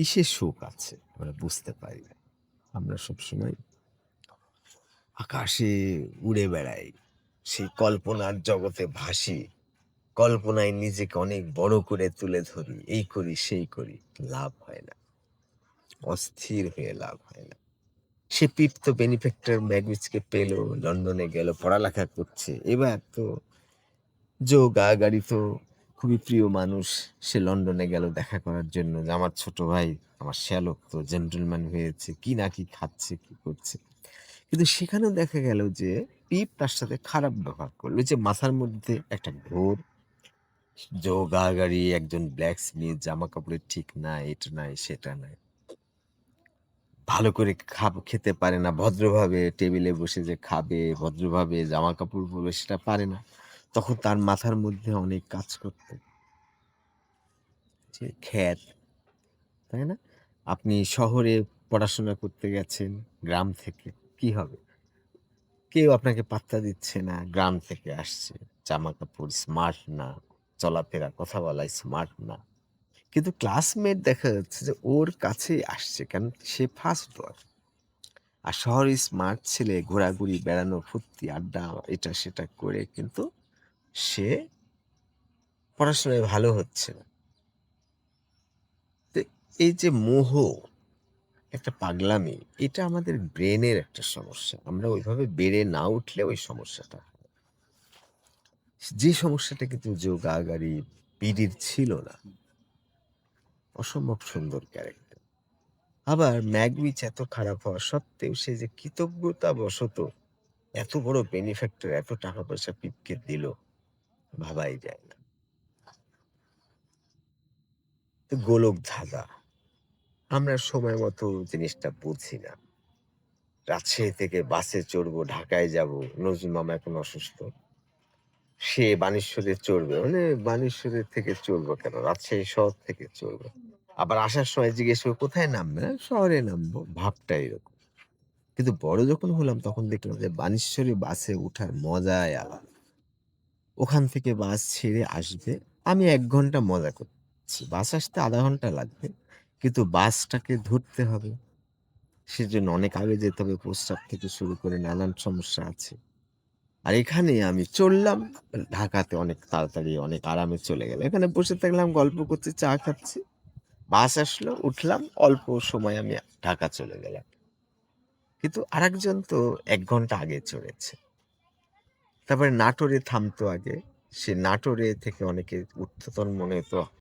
কিসের সুখ আছে আমরা বুঝতে পারি না। আমরা সবসময় আকাশে উড়ে বেড়াই। সেই কল্পনার জগতে ভাসি। কল্পনায় নিজেকে অনেক বড় করে তুলে ধরি। এই করি, সেই করি। লাভ হয় না। অস্থির হয়ে লাভ হয় না। সে পিপ তো বেনিফ্যাক্টর পেল, লন্ডনে গেল, পড়ালেখা করছে। এবার তো জো গাগারি তো খুবই প্রিয় মানুষ। সে লন্ডনে গেল দেখা করার জন্য যে আমার ছোট ভাই, আমার শ্যালক তো জেন্টলম্যান হয়েছে। কি না কি খাচ্ছে, কি করছে। কিন্তু সেখানেও দেখা গেল যে পিপ তার সাথে খারাপ ব্যবহার করল। যে মাথার মধ্যে একটা ঘোর। জো গাগারি একজন ব্ল্যাক স্মিথ, জামাকাপড়ের ঠিক নাই, এটা নাই, সেটা নাই। ভালো করে খাব খেতে পারে না। ভদ্রভাবে টেবিলে বসে যে খাবে, ভদ্রভাবে জামাকাপড় পরবে সেটা পারে না। তখন তার মাথার মধ্যে অনেক কাজ করত। যে তাই না? আপনি শহরে পড়াশোনা করতে গেছেন গ্রাম থেকে, কি হবে? কেউ আপনাকে পাত্তা দিচ্ছে না, গ্রাম থেকে আসছে। জামা কাপড় স্মার্ট না, চলাফেরা, কথা বলা স্মার্ট না। কিন্তু ক্লাসমেট দেখা যাচ্ছে যে ওর কাছেই আসছে। কারণ সে ফার্স্ট বয়। আর শহরে স্মার্ট ছেলে ঘোরাঘুরি, বেড়ানো, ফুর্তি, আড্ডা এটা সেটা করে কিন্তু সে পড়াশোনায় ভালো হচ্ছে না। এই যে মোহ, একটা পাগলামি, এটা আমাদের ব্রেনের একটা সমস্যা। আমরা ওইভাবে বেড়ে না উঠলে ওই সমস্যাটা যে সমস্যাটা কিন্তু জো গাগারি, পিডির ছিল না। অসম্ভব সুন্দর ক্যারেক্টার। আবার ম্যাগউইচ এত খারাপ হওয়া সত্ত্বেও সে যে কৃতজ্ঞতাবশত এত বড় বেনিফ্যাক্টর এত টাকা পয়সা পিপকে দিল, ভাবাই যায় না। গোলক ধাঁধা। আমরা সময় মতো জিনিসটা বুঝি না। রাজশাহী থেকে বাসে চড়বো, ঢাকায় যাব নজরুল মামা এখন অসুস্থ। সে বানেশ্বরে চড়বে। মানে বানেশ্বরের থেকে চড়বো কেন? রাজশাহী শহর থেকে চড়বো। আবার আসার সময় জিজ্ঞেস করবে, "কোথায় নামবে?" "আ শহরে নামবো।" ভাবটা এরকম। কিন্তু বড় যখন হলাম তখন দেখলাম যে বানেশ্বরে বাসে উঠার মজাই আলাদা। ওখান থেকে বাস ছেড়ে আসবে। আমি এক ঘণ্টা মজা করছি। বাস আসতে আধা ঘণ্টা লাগবে। কিন্তু বাসটাকে ধরতে হবে। সেজন্য অনেক আগে যেতে হবে। প্রস্রাব থেকে শুরু করে নানান সমস্যা আছে। আর এখানে আমি চড়লাম, ঢাকাতে অনেক তাড়াতাড়ি অনেক আরামে চলে গেলাম। এখানে বসে থাকলাম, গল্প করছি, চা খাচ্ছি। বাস আসলো, উঠলাম, অল্প সময় আমি ঢাকা চলে গেলাম। কিন্তু আরেকজন তো এক ঘণ্টা আগে চড়েছে। তারপরে নাটোরে থামতো আগে। সে নাটোরে থেকে অনেকে ঊর্ধ্বতন মনে হতো